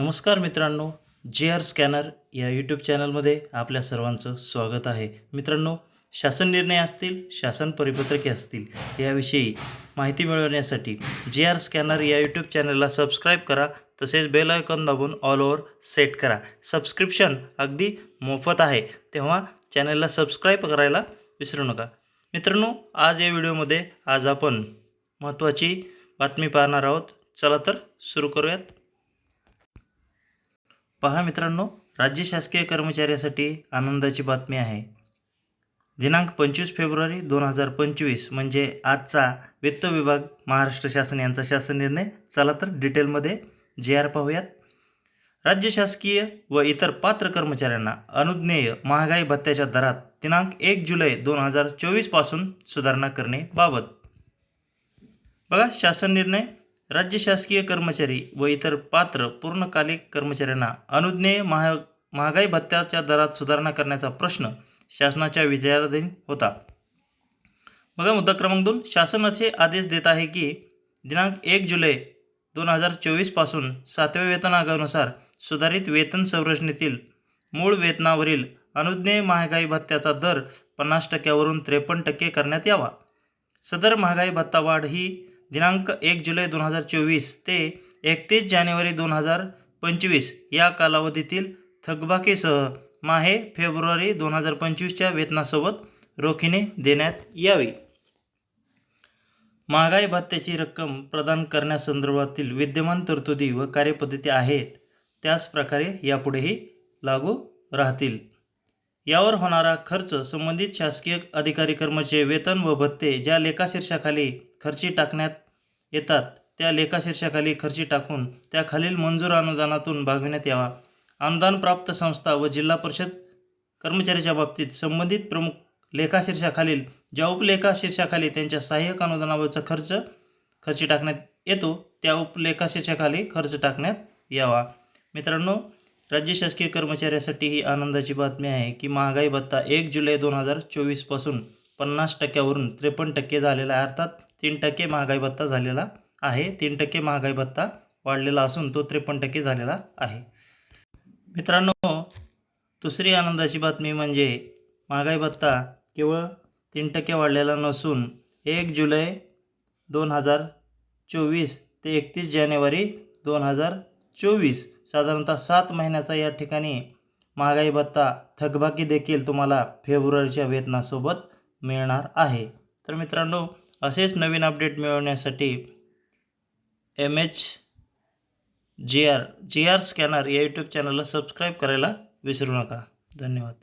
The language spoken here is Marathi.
नमस्कार मित्रांनो जे आर स्कॅनर या यूट्यूब चॅनलमध्ये आपल्या सर्वांचं स्वागत आहे. मित्रांनो शासन निर्णय असतील शासन परिपत्रके असतील याविषयी माहिती मिळवण्यासाठी जे आर स्कॅनर या यूट्यूब चॅनलला सबस्क्राईब करा तसेच बेल आयकॉन दाबून ऑल ओव्हर सेट करा. सबस्क्रिप्शन अगदी मोफत आहे तेव्हा चॅनलला सबस्क्राईब करायला विसरू नका. मित्रांनो आज या व्हिडिओमध्ये आज आपण महत्त्वाची बातमी पाहणार आहोत. चला तर सुरू करूयात. पहा मित्रांनो राज्य शासकीय कर्मचाऱ्यासाठी आनंदाची बातमी आहे. दिनांक पंचवीस फेब्रुवारी दोन हजार पंचवीस म्हणजे आजचा वित्त विभाग महाराष्ट्र शासन यांचा शासन निर्णय. चला तर डिटेलमध्ये जे आर पाहूयात. राज्य शासकीय व इतर पात्र कर्मचाऱ्यांना अनुज्ञेय महागाई भत्त्याच्या दरात दिनांक एक जुलै दोन हजार चोवीसपासून सुधारणा करणे बाबत. बघा शासन निर्णय राज्य शासकीय कर्मचारी व इतर पात्र पूर्णकालिक कर्मचाऱ्यांना अनुज्ञेय महा महागाई भत्त्याच्या दरात सुधारणा करण्याचा प्रश्न शासनाच्या विचाराधीन होता. बघा मुद्दा क्रमांक दोन. शासन असे आदेश देत आहे की दिनांक एक जुलै दोन हजार चोवीसपासून सातव्या वेतन आयोगानुसार सुधारित वेतन संरचनेतील मूळ वेतनावरील अनुज्ञेय महागाई भत्त्याचा दर पन्नास टक्क्यावरून त्रेपन्न टक्के करण्यात यावा. सदर महागाई भत्ता वाढ ही दिनांक एक जुलै दोन हजार चोवीस ते एकतीस जानेवारी दोन हजार पंचवीस या कालावधीतील थकबाकीसह माहे फेब्रुवारी दोन हजार पंचवीसच्या वेतनासोबत रोखीने देण्यात यावी. महागाई भत्त्याची रक्कम प्रदान करण्यासंदर्भातील विद्यमान तरतुदी व कार्यपद्धती आहेत त्याच प्रकारे यापुढेही लागू राहतील. यावर होणारा खर्च संबंधित शासकीय अधिकारी कर्मचारी वेतन व भत्ते ज्या लेखाशीर्षाखाली खर्ची टाकण्यात येतात त्या लेखाशीर्षाखाली खर्ची टाकून त्याखालील मंजूर अनुदानातून भागविण्यात यावा. अनुदान प्राप्त संस्था व जिल्हा परिषद कर्मचाऱ्याच्या बाबतीत संबंधित प्रमुख लेखाशीर्षाखालील ज्या उपलेखाशीर्षाखाली त्यांच्या सहाय्यक अनुदानावरचा खर्च खर्ची टाकण्यात येतो त्या उपलेखाशीर्षाखाली खर्च टाकण्यात यावा. मित्रांनो राज्य शासकीय कर्मचाऱ्यासाठी ही आनंदाची बातमी आहे की महागाई भत्ता एक जुलै दोन हजार चोवीसपासून पन्नास टक्क्यावरून त्रेपन्न टक्के झालेला आहे. अर्थात तीन टक्के महागाई भत्ता झालेला आहे. तीन टक्के महागाई भत्ता वाढलेला असून तो त्रेपन्न टक्के झालेला आहे. मित्रांनो दुसरी आनंदाची बातमी म्हणजे महागाई भत्ता केवळ तीन टक्के वाढलेला नसून एक जुलै दोन हजार चोवीस ते एकतीस जानेवारी दोन हजार चोवीस साधारणतः सात महिन्याचा या ठिकाणी महागाई भत्ता थकबाकी देखील तुम्हाला फेब्रुवारीच्या वेतनासोबत मिळणार आहे. तर मित्रांनो असेच नवीन अपडेट मिळवण्यासाठी M H G R G R scanner या यूट्यूब चॅनलला सबस्क्राईब करायला विसरू नका. धन्यवाद.